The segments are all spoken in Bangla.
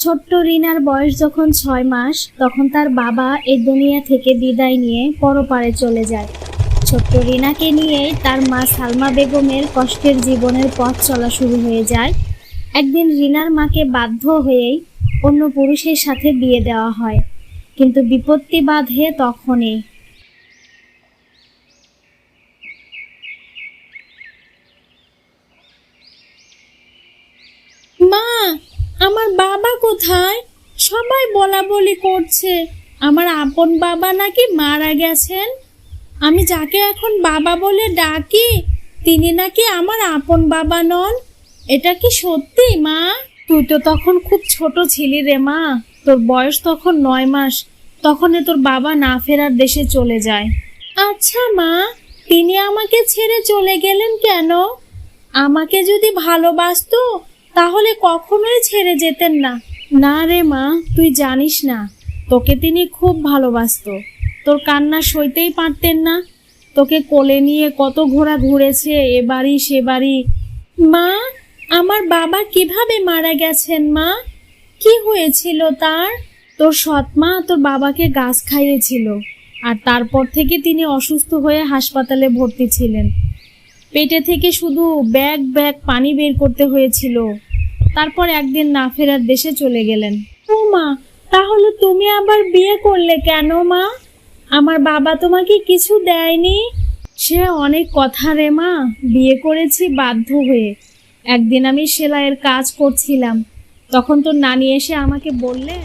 ছোট্ট রিনার বয়স যখন ছয় মাস, তখন তার বাবা এই দুনিয়া থেকে বিদায় নিয়ে পরপারে চলে যায়। ছোট্ট রিনাকে নিয়েই তার মা সালমা বেগমের কষ্টের জীবনের পথ চলা শুরু হয়ে যায়। একদিন রিনার মাকে বাধ্য হয়েই অন্য পুরুষের সাথে বিয়ে দেওয়া হয়, কিন্তু বিপত্তি বাধে তখনই। মা, আমার বাবা কোথায়? সবাই বলা বলি করছে। আমার আপন বাবা নাকি মারা গেছেন? আমি যাকে এখন বাবা বলে ডাকি, তিনি নাকি আমার আপন বাবা নন? এটা কি সত্যি, মা? তুই তো তখন খুব ছোট ছিলি রে, মা। তোর বয়স তখন নয় মাস। তখনই তোর বাবা না ফেরার দেশে চলে যায়। আচ্ছা মা, তিনি আমাকে ছেড়ে চলে গেলেন কেন? আমাকে যদি ভালোবাসতো, তাহলে কখনোই ছেড়ে যেতেন না। না রে মা, তুই জানিস না। তোকে তিনি খুব ভালোবাসতো। তোর কান্না সইতেই পারতেন না। তোকে কোলে নিয়ে কত ঘোড়া ঘুরেছে এ বাড়ি সে বাড়ি। মা, আমার বাবা কীভাবে মারা গেছেন মা? কি হয়েছিল তার? তোর সৎ মা তোর বাবাকে গাছ খাইয়েছিল, আর তারপর থেকে তিনি অসুস্থ হয়ে হাসপাতালে ভর্তি ছিলেন। পেটে থেকে শুধু ব্যাগ ব্যাগ পানি বের করতে হয়েছিল। তারপর একদিন না ফেরার দেশে চলে গেলেন। ও মা, তাহলে তুমি আবার বিয়ে করলে কেন মা? আমার বাবা তোমাকে কিছু দেয়নি? সে অনেক কথা রে মা, বিয়ে করেছি বাধ্য হয়ে। একদিন আমি সেলাইয়ের কাজ করছিলাম। তখন তোর নানি এসে আমাকে বললেন,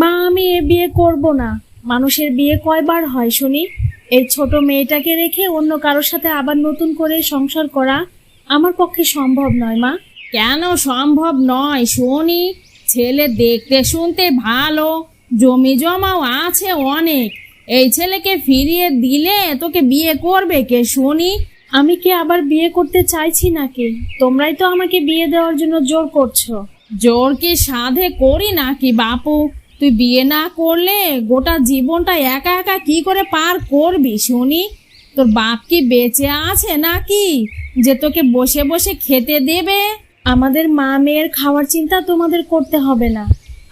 মা, আমি এ বিয়ে করব না। মানুষের বিয়ে কয়বার হয় শুনি? এই ছোট মেয়েটাকে রেখে অন্য কারোর সাথে আবার নতুন করে সংসার করা আমার পক্ষে সম্ভব নয় মা। কেন সম্ভব নয়? শুনি ছেলে দেখতে শুনতে ভালো জমি জমাও আছে অনেক। এই ছেলেকে ফিরিয়ে দিলে তোকে বিয়ে করবে কে শুনি? আমি কি আবার বিয়ে করতে চাইছি নাকি? তোমরাই তো আমাকে বিয়ে দেওয়ার জন্য জোর করছ। জোর কি সাধে করি নাকি বাপু? তুই বিয়ে না করলে গোটা জীবনটা একা একা কি করে পার করবি শুনি? তোর বাপ কি বেঁচে আছে নাকি? যে তোকে বসে বসে খেতে দেবে? আমাদের মা মেয়ের খাওয়ার চিন্তা তোমাদের করতে হবে না।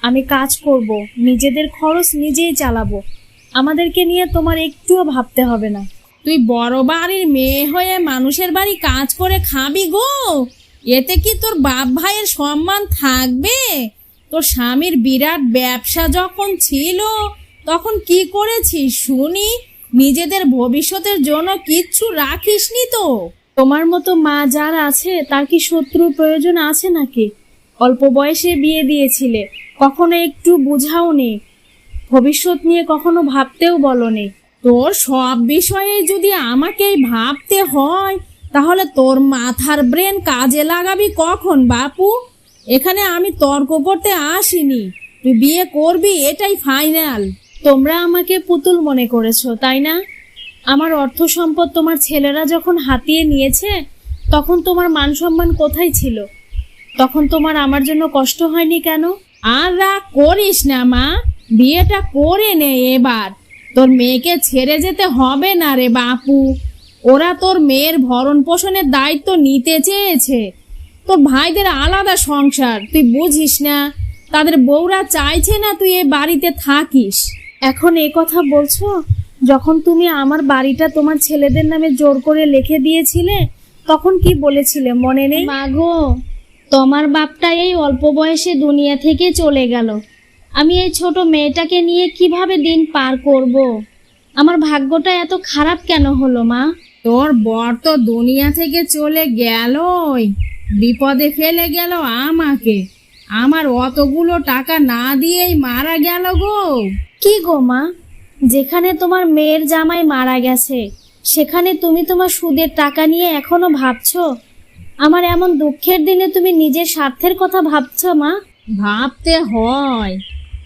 আমি কাজ করব, নিজেদের খরচ নিজেই চালাবো। আমাদেরকে নিয়ে তোমার একটুও ভাবতে হবে না। তুই বড় বাড়ির মেয়ে হয়ে মানুষের বাড়ি কাজ করে খাবি গো? এতে কি তোর বাপ ভাইয়ের সম্মান থাকবে? তোর স্বামীর বিরাট ব্যবসা যখন ছিল, তখন কি করেছিস শুনি? নিজেদের ভবিষ্যতের জন্য কিচ্ছু রাখিসনি তো। তোমার মতো মা যার আছে, তার কি শত্রুর প্রয়োজন আছে নাকি? অল্প বয়সে বিয়ে দিয়েছিলে, কখনো একটু বুঝাওনি। ভবিষ্যৎ নিয়ে কখনো ভাবতেও বলনি। তোর সব বিষয়ে যদি আমাকেই ভাবতে হয়, তাহলে তোর মাথার ব্রেন কাজে লাগাবি কখন, বাপু? এখানে আমি তর্ক করতে আসিনি। তুই বিয়ে করবি, এটাই ফাইনাল তোমরা আমাকে পুতুল মনে করেছ, তাই না? আমার অর্থ সম্পদ তোমার ছেলেরা যখন হাতিয়ে নিয়েছে, তখন তোমার মান সম্মান কোথায় ছিল? তখন তোমার আমার জন্য কষ্ট হয়নি কেন? আর রাগ করিস না, মা। বিয়েটা করে নে এবার। তোর মেয়েকে ছেড়ে যেতে হবে না রে বাপু। ওরা তোর মেয়ের ভরণ পোষণের দায়িত্ব নিতে চেয়েছে। তোর ভাইদের আলাদা সংসার তুই বুঝিস না। তাদের বউরা চাইছে না তুই এ বাড়িতে থাকিস। এখন এ কথা বলছো? যখন তুমি আমার বাড়িটা তোমার ছেলেদের নামে জোর করে লিখে দিয়েছিলে তখন কি বলেছিলে মনে নেই? মাগো তোমার বাপটা এই অল্প বয়সে দুনিয়া থেকে চলে গেল। আমি এই ছোট মেয়েটাকে নিয়ে কীভাবে দিন পার করব? আমার ভাগ্যটা এত খারাপ কেন হলো মা? তোর বর তো দুনিয়া থেকে চলে গেলই। বিপদে ফেলে গেল আমাকে। আমার অতগুলো টাকা না দিয়েই মারা গেল গো। কি গো মা? যেখানে তোমার মেয়ের জামাই মারা গেছে সেখানে তুমি তোমার সুদের টাকা নিয়ে এখনও ভাবছ? আমার এমন দুঃখের দিনে তুমি নিজের স্বার্থের কথা ভাবছ মা? ভাবতে হয়।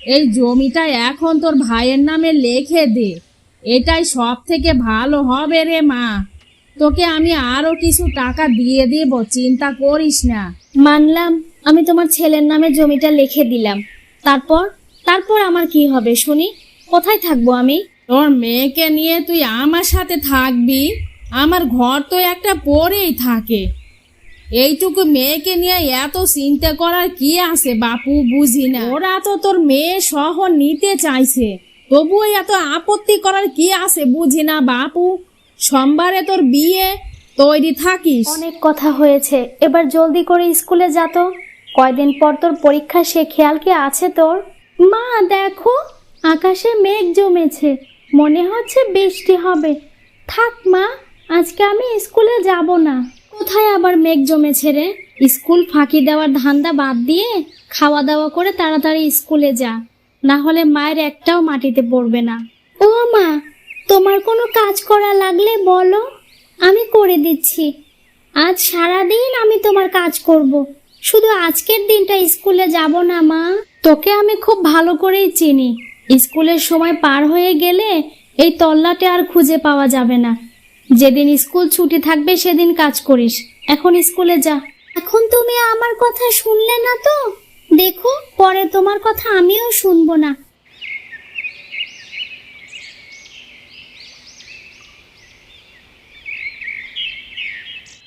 এই জমিটা এখন তোর ভাইয়ের নামে লেখে দে। এটাই সব থেকে ভালো হবে রে মা। তোকে আমি আরও কিছু টাকা দিয়ে দেব চিন্তা করিস না। মানলাম আমি তোমার ছেলের নামে জমিটা লিখে দিলাম। তারপর? তারপর আমার কি হবে শুনি? কোথায় থাকব আমি? তোর মেয়েকে নিয়ে তুই আমার সাথে থাকবি? আমার ঘর তো একটা পরেই থাকে। এইটুকু মেয়েকে নিয়ে এত চিন্তা করার কি আছে বাপু বুঝি না। ওরা তো তোর মেয়ে সহ নিতে চাইছে। তবুও এত আপত্তি করার কি আছে বুঝি না বাপু। সোমবারে তোর বিয়ে তৈরি থাকিস। অনেক কথা হয়েছে। এবার জলদি করে স্কুলে যা তো। কয়দিন পর তোর পরীক্ষা, সে খেয়াল কি আছে তোর? মা, দেখো, আকাশে মেঘ জমেছে। মনে হচ্ছে বৃষ্টি হবে। থাক মা, আজকে আমি স্কুলে যাব না। কোথায় আবার মেঘ জমেছে রে? স্কুল ফাঁকি দেওয়ার ধান্দা বাদ দিয়ে খাওয়া দাওয়া করে তাড়াতাড়ি স্কুলে যা। না হলে মায়ের একটাও মাটিতে পড়বে না। ও মা তোমার কোনো কাজ করা লাগলে বলো। আমি করে দিচ্ছি। আজ সারাদিন আমি তোমার কাজ করব। শুধু আজকের দিনটা স্কুলে যাব না, মা। তোকে আমি খুব ভালো করেই চিনি। স্কুলের সময় পার হয়ে গেলে এই তল্লাটে আর খুঁজে পাওয়া যাবে না। যেদিন স্কুল ছুটি থাকবে সেদিন কাজ করিস। এখন স্কুলে যা। এখন তুমি আমার কথা শুনলে না তো? দেখো, পরে তোমার কথা আমিও শুনব না।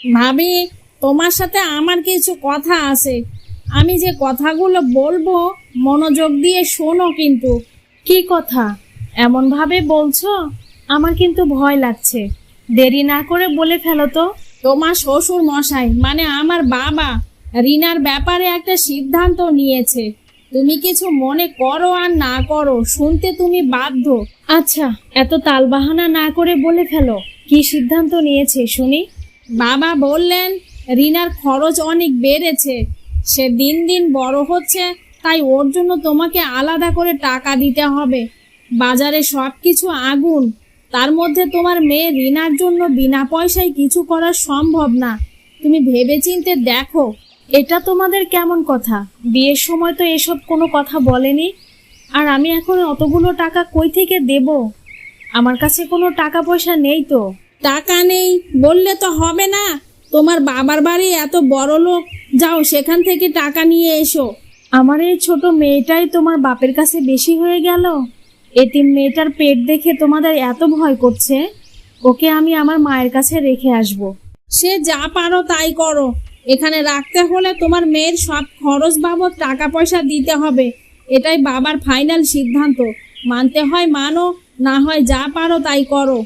ভাবি তোমার সাথে আমার কিছু কথা আছে। আমি যে কথাগুলো বলব মনোযোগ দিয়ে শোনো কিন্তু। কি কথা? এমন ভাবে বলছো আমার কিন্তু ভয় লাগছে। দেরি না করে বলে ফেলো তো। তোমার শ্বশুর মশাই মানে আমার বাবা রিনার ব্যাপারে একটা সিদ্ধান্ত নিয়েছে। তুমি কিছু মনে করো আর না করো শুনতে তুমি বাধ্য। আচ্ছা এত তালবাহানা না করে বলে ফেলো। কি সিদ্ধান্ত নিয়েছে শুনি? বাবা বললেন, রিনার খরচ অনেক বেড়েছে, সে দিন দিন বড় হচ্ছে, তাই ওর জন্য তোমাকে আলাদা করে টাকা দিতে হবে। বাজারে সব কিছু আগুন, তার মধ্যে তোমার মেয়ে রিনার জন্য বিনা পয়সায় কিছু করা সম্ভব না। তুমি ভেবেচিন্তে দেখো, এটা তোমাদের কেমন কথা? বিয়ের সময় তো এসব কোনো কথা বলেনি। আর আমি এখন অতগুলো টাকা কই থেকে দেব? আমার কাছে কোনো টাকা পয়সা নেই তো? টাকা নেই বললে তো হবে না। তোমার বাবার বাড়ি এত বড় লোক যাও সেখান থেকে টাকা নিয়ে এসো। আমার এই ছোট মেয়েটাই তোমার বাপের কাছে বেশি হয়ে গেল? এতিম মেয়েটার পেট দেখে তোমাদের এত ভয় করছে? ওকে আমি আমার মায়ের কাছে রেখে আসব। সে যা পারো তাই করো। এখানে রাখতে হলে তোমার মেয়ের সব খরচ বাবদ টাকা পয়সা দিতে হবে। এটাই বাবার ফাইনাল সিদ্ধান্ত। মানতে হয় মানো না হয় যা পারো তাই করো।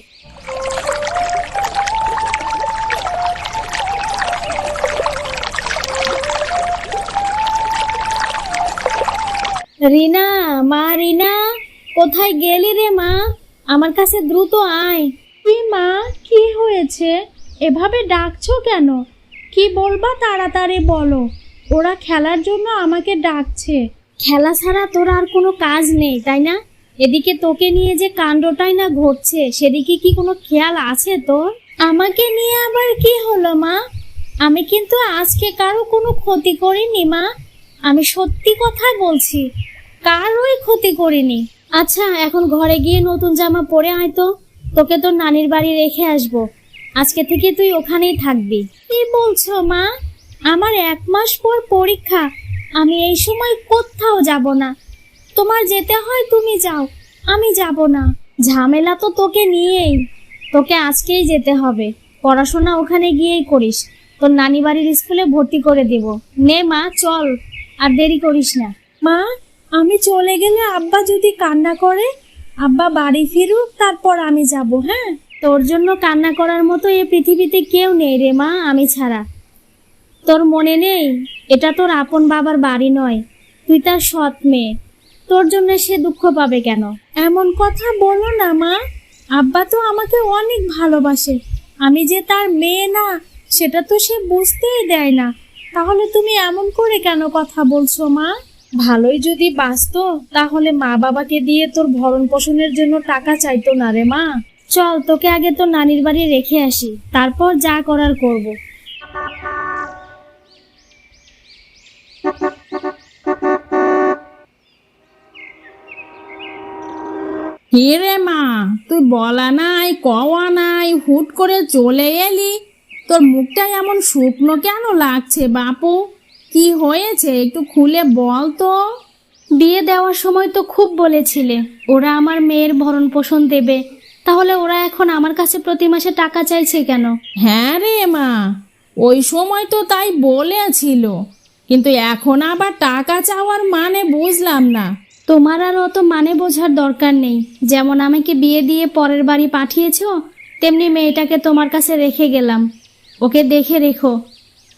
রিনা মা রিনা কোথায় গেলি রে মা? আমার কাছে দ্রুত আয়। তুই মা কি হয়েছে? এভাবে ডাকছো কেন? কি বলবা তাড়াতাড়ি বলো। ওরা খেলার জন্য আমাকে ডাকছে। খেলা ছাড়া তোর আর কোনো কাজ নেই তাই না? এদিকে তোকে নিয়ে যে কাণ্ডটাই না ঘটছে সেদিকে কি কোনো খেয়াল আছে তোর? আমাকে নিয়ে আবার কি হলো মা? আমি কিন্তু আজকে কারও কোনো ক্ষতি করিনি মা। আমি সত্যি কথা বলছি। কারোই ক্ষতি করিনি। আচ্ছা এখন ঘরে গিয়ে নতুন জামা পরে আয় তো। তোকে তোর নানির বাড়ি রেখে আসব। আজকে থেকে তুই ওখানেই থাকবি। কি বলছো, মা? আমার এক মাস পর পরীক্ষা। আমি এই সময় কোথাও যাব না। তোমার যেতে হয় তুমি যাও, আমি যাব না। ঝামেলা তো তোকে নিয়েই। তোকে আজকেই যেতে হবে। পড়াশোনা ওখানে গিয়েই করিস। তোর নানি বাড়ির স্কুলে ভর্তি করে দেব। নে মা, চল। আর দেরি করিস না। মা আমি চলে গেলে আব্বা যদি কান্না করে, আব্বা বাড়ি ফিরুক, তারপর আমি যাব হ্যাঁ? তোর জন্য কান্না করার মতো এ পৃথিবীতে কেউ নেই রে মা, আমি ছাড়া। তোর মনে নেই? এটা তোর আপন বাবার বাড়ি নয়। তুই তার সৎ মেয়ে। তোর জন্য সে দুঃখ পাবে কেন? এমন কথা বলো না মা। আব্বা তো আমাকে অনেক ভালোবাসে। আমি যে তার মেয়ে না, সেটা তো সে বুঝতেই দেয় না। তাহলে তুমি এমন করে কেন কথা বলছো মা? ভালোই যদি বাঁচতো, তাহলে মা বাবাকে দিয়ে তোর ভরণ পোষণের জন্য টাকা চাইতো না রে মা। চল, তোকে আগে তোর নানির বাড়ি রেখে আসি, তারপর যা করার করব। মা, তুই বলা নাই কওয়া নাই হুট করে চলে এলি। তোর মুখটা এমন শুকনো কেন লাগছে বাপু? কি হয়েছে? একটু খুলে বল তো। বিয়ে দেওয়ার সময় তো খুব বলেছিলে ওরা আমার মেয়ের ভরণ পোষণ দেবে। তাহলে ওরা এখন আমার কাছে প্রতি মাসে টাকা চাইছে কেন? হ্যাঁ রে মা ওই সময় তো তাই বলেছিল। কিন্তু এখন আবার টাকা চাওয়ার মানে বুঝলাম না। তোমার আর অত মানে বোঝার দরকার নেই। যেমন আমাকে বিয়ে দিয়ে পরের বাড়ি পাঠিয়েছ তেমনি মেয়েটাকে তোমার কাছে রেখে গেলাম। ওকে দেখে রেখো।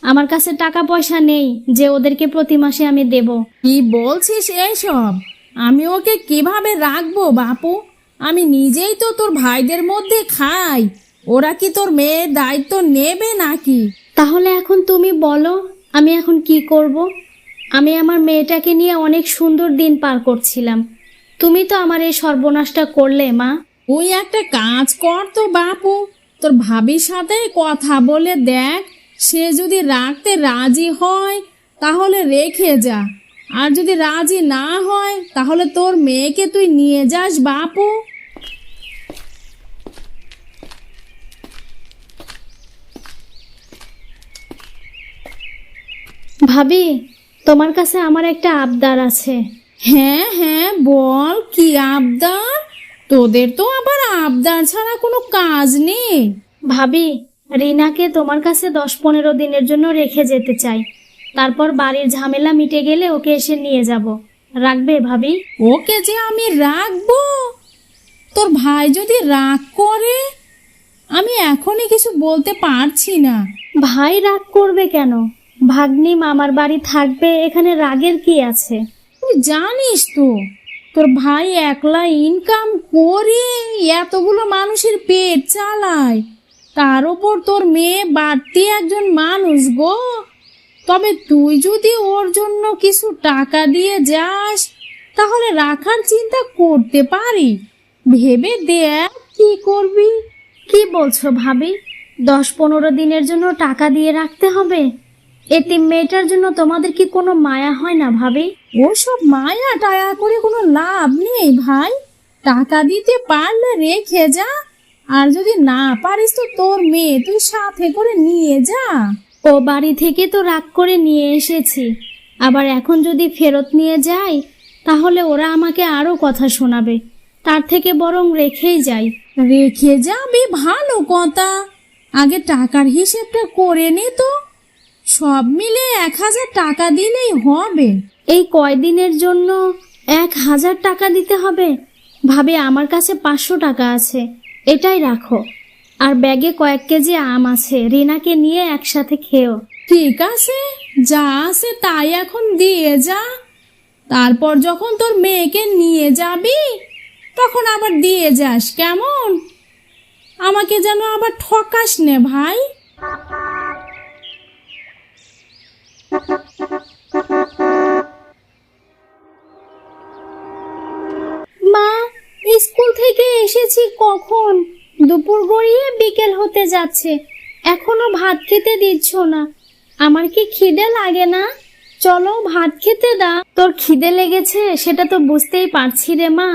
আমার কাছে টাকা পয়সা নেই যে ওদেরকে প্রতি মাসে আমি দেব। কি বলছিস এইসব? আমি ওকে কীভাবে রাখব বাপু? আমি নিজেই তো তোর ভাইদের মধ্যে খাই। ওরা কি তোর মেয়ের দায়িত্ব নেবে নাকি? তাহলে এখন তুমি বলো আমি এখন কি করব? আমি আমার মেয়েটাকে নিয়ে অনেক সুন্দর দিন পার করছিলাম। তুমি তো আমার এই সর্বনাশটা করলে মা। তুই একটা কাজ কর তো বাপু। তোর ভাবির সাথে কথা বলে দেখ সে যদি রাখতে রাজি হয় তাহলে রেখে যা। আর যদি রাজি না হয় তাহলে তোর মেয়েকে তুই নিয়ে যাস বাপু। ভাবি তোমার কাছে আমার একটা আবদার আছে। হ্যাঁ হ্যাঁ বল কি আবদার? তোদের তো আবার আবদার ছাড়া কোনো কাজ নেই। ভাবি রিনাকে তোমার কাছে দশ পনেরো দিনের জন্য রেখে যেতে চাই। তারপর বাড়ির ঝামেলা মিটে গেলে ওকে এসে নিয়ে যাব। রাখবে ভাবি? ওকে যে আমি রাখব? তোর ভাই যদি রাগ করে আমি এখনই কিছু বলতে পারছি না। ভাই রাগ করবে কেন? ভাগ্নি মামার বাড়ি থাকবে এখানে রাগের কি আছে? তুই জানিস তো তোর ভাই একলা ইনকাম করে এতগুলো মানুষের পেট চালায়। তার উপর তোর মেয়ে বাড়তি একজন মানুষ গো। তবে তুই যদি ওর জন্য কিছু টাকা দিয়ে যাস তাহলে রাখার চিন্তা করতে পারি। ভেবে দেখ কি করবি। কি বলছো ভাবি? দশ পনেরো দিনের জন্য টাকা দিয়ে রাখতে হবে? এতিম মেয়েটার জন্য তোমাদের কি কোনো মায়া হয় না ভাবি? ওসব মায়া টায়া করে কোনো লাভ নেই ভাই। টাকা দিতে পারলে রেখে যা। আর যদি না পারিস তো তোর মেয়ে তুই সাথে করে নিয়ে যা। ও বাড়ি থেকে তো রাগ করে নিয়ে এসেছি। আবার এখন যদি ফেরত নিয়ে যাই তাহলে ওরা আমাকে আরও কথা শোনাবে। তার থেকে বরং রেখেই যাই। রেখে যাবি ভালো কথা। আগে টাকার হিসেবটা করে নে তো। সব মিলে এক হাজার টাকা দিলেই হবে। এই কয়দিনের জন্য এক হাজার টাকা দিতে হবে? ভাবে আমার কাছে পাঁচশো টাকা আছে। এটাই রাখো। আর ব্যাগে কয়েক কেজি আম আছে, রিনাকে নিয়ে একসাথে খেও। ঠিক আছে, যা আছে তাই এখন দিয়ে যা। তারপর যখন তোর মেয়েকে নিয়ে যাবি, তখন আবার দিয়ে যাস, কেমন? আমাকে যেন আবার ঠকাস নে ভাই। থেকে এসেছি কখন? দুপুর গড়িয়ে বিকেল হতে যাচ্ছে। এখনও ভাত খেতে দিচ্ছ না। আমার কি খিদে লাগে না? চলো ভাত খেতে দা তোর খিদে লেগেছে, সেটা তো বুঝতেই পারছি রে মা।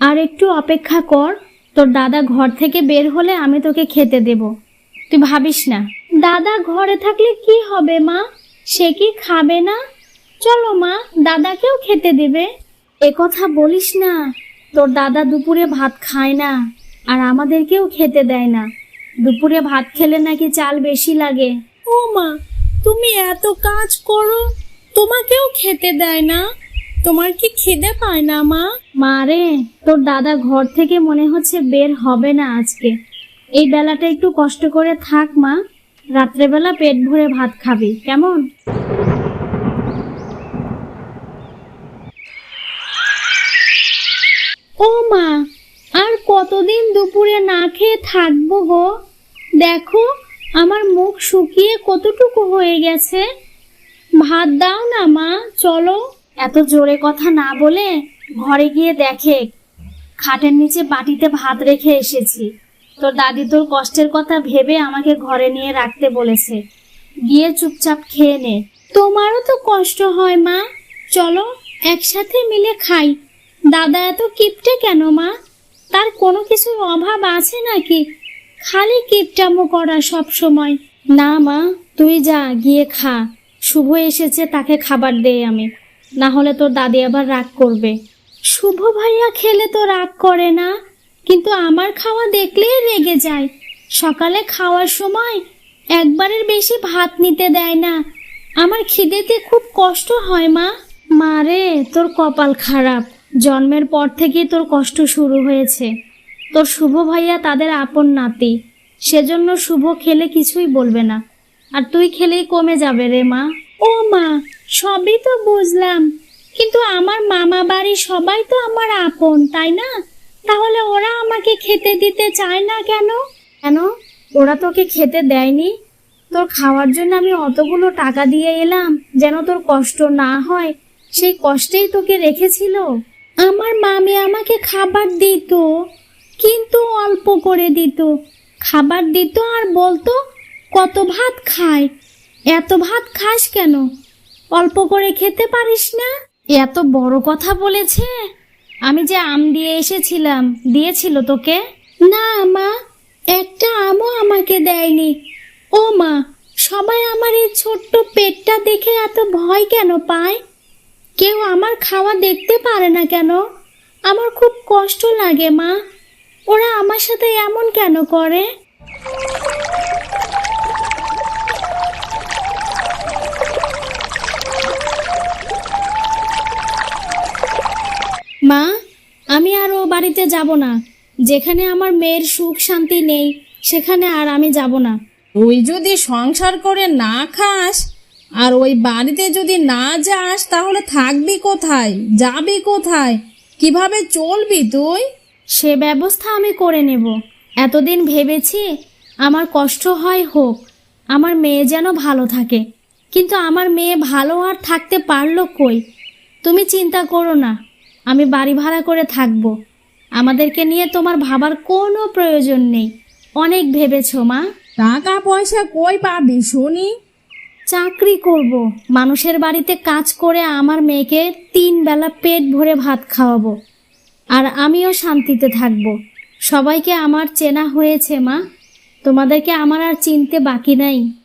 আর একটু অপেক্ষা কর। তোর দাদা ঘর থেকে বের হলে আমি তোকে খেতে দেব। তুই ভাবিস না। দাদা ঘরে থাকলে কি হবে মা? সে কি খাবে না? চলো মা, দাদাকেও খেতে দেবে। এ কথা বলিস না। তোর দাদা দুপুরে ভাত খায় না আর আমাদেরকেও খেতে দেয় না। দুপুরে ভাত খেলে নাকি চাল বেশি লাগে। ও মা তুমি এত কাজ করো তোমাকেও খেতে দেয় না? তোমার কি খিদে পায় না মা? মা রে তোর দাদা ঘর থেকে মনে হচ্ছে বের হবে না আজকে। এই বেলাটা একটু কষ্ট করে থাক মা। রাত্রেবেলা পেট ভরে ভাত খাবি কেমন ও মা আর কতদিন দুপুরে না খেয়ে থাকব গো। দেখো আমার মুখ শুকিয়ে কতটুকু হয়ে গেছে। ভাত দাও না মা চলো। এত জোরে কথা না বলে ঘরে গিয়ে দেখে খাটের নিচে বাটিতে ভাত রেখে এসেছি। তোর দাদি তোর কষ্টের কথা ভেবে আমাকে ঘরে নিয়ে রাখতে বলেছে। গিয়ে চুপচাপ খেয়ে নে। তোমারও তো কষ্ট হয় মা। চলো একসাথে মিলে খাই। দাদা এত কিপটে কেন মা? তার কোনো কিছুর অভাব আছে নাকি? খালি কিপটামো করা সব সময়। না মা, তুই যা, গিয়ে খা। শুভ এসেছে, তাকে খাবার দেই আমি। না হলে তোর দাদি আবার রাগ করবে। শুভ ভাইয়া খেলে তো রাগ করে না, কিন্তু আমার খাওয়া দেখলেই রেগে যায়। সকালে খাওয়ার সময় একবারের বেশি ভাত নিতে দেয় না। আমার খিদেতে খুব কষ্ট হয় মা। মারে তোর কপাল খারাপ। জন্মের পর থেকেই তোর কষ্ট শুরু হয়েছে। তোর শুভ ভাইয়া তাদের আপন নাতি। সেজন্য শুভ খেলে কিছুই বলবে না। আর তুই খেলেই কমে যাবে রে মা। ও মা সবই তো বুঝলাম। কিন্তু আমার মামা বাড়ি সবাই তো আমার আপন তাই না? তাহলে ওরা আমাকে খেতে দিতে চায় না কেন? কেন? ওরা তোকে খেতে দেয়নি? তোর খাওয়ার জন্য আমি অতগুলো টাকা দিয়ে এলাম যেন তোর কষ্ট না হয়। সেই কষ্টেই তোকে রেখেছিল। আমার মামি আমাকে খাবার দিত, কিন্তু অল্প করে দিত। খাবার দিত আর বলতো, কত ভাত খায় এত ভাত খাস কেন? অল্প করে খেতে পারিস না? এত বড় কথা বলেছে? আমি যে আম দিয়ে এসেছিলাম, দিয়েছিল তোকে? না মা, একটা আমও আমাকে দেয়নি। ও মা, সবাই আমার এই ছোট্ট পেটটা দেখে এত ভয় কেন পায়? কেউ আমার খাওয়া দেখতে পারে না কেন? আমার খুব কষ্ট লাগে, মা। ওরা আমার সাথে এমন কেন করে? মা, আমি আর ও বাড়িতে যাব না। যেখানে আমার মেয়ের সুখ শান্তি নেই, সেখানে আর আমি যাব না। তুই যদি সংসার করে না খাস আর ওই বাড়িতে যদি না যাস তাহলে থাকবি কোথায়? যাবি কোথায়? কীভাবে চলবি তুই? সে ব্যবস্থা আমি করে নেব। এতদিন ভেবেছি আমার কষ্ট হয় হোক আমার মেয়ে যেন ভালো থাকে। কিন্তু আমার মেয়ে ভালো আর থাকতে পারল কই? তুমি চিন্তা করো না আমি বাড়ি ভাড়া করে থাকব। আমাদেরকে নিয়ে তোমার ভাবার কোনো প্রয়োজন নেই। অনেক ভেবেছো মা? টাকা পয়সা কই পাবি শুনি? চাকরি করব। মানুষের বাড়িতে কাজ করে আমার মেয়েকে তিন বেলা পেট ভরে ভাত খাওয়াবো। আর আমিও শান্তিতে থাকব। সবাইকে আমার চেনা হয়েছে, মা। তোমাদেরকে আমার আর চিনতে বাকি নাই।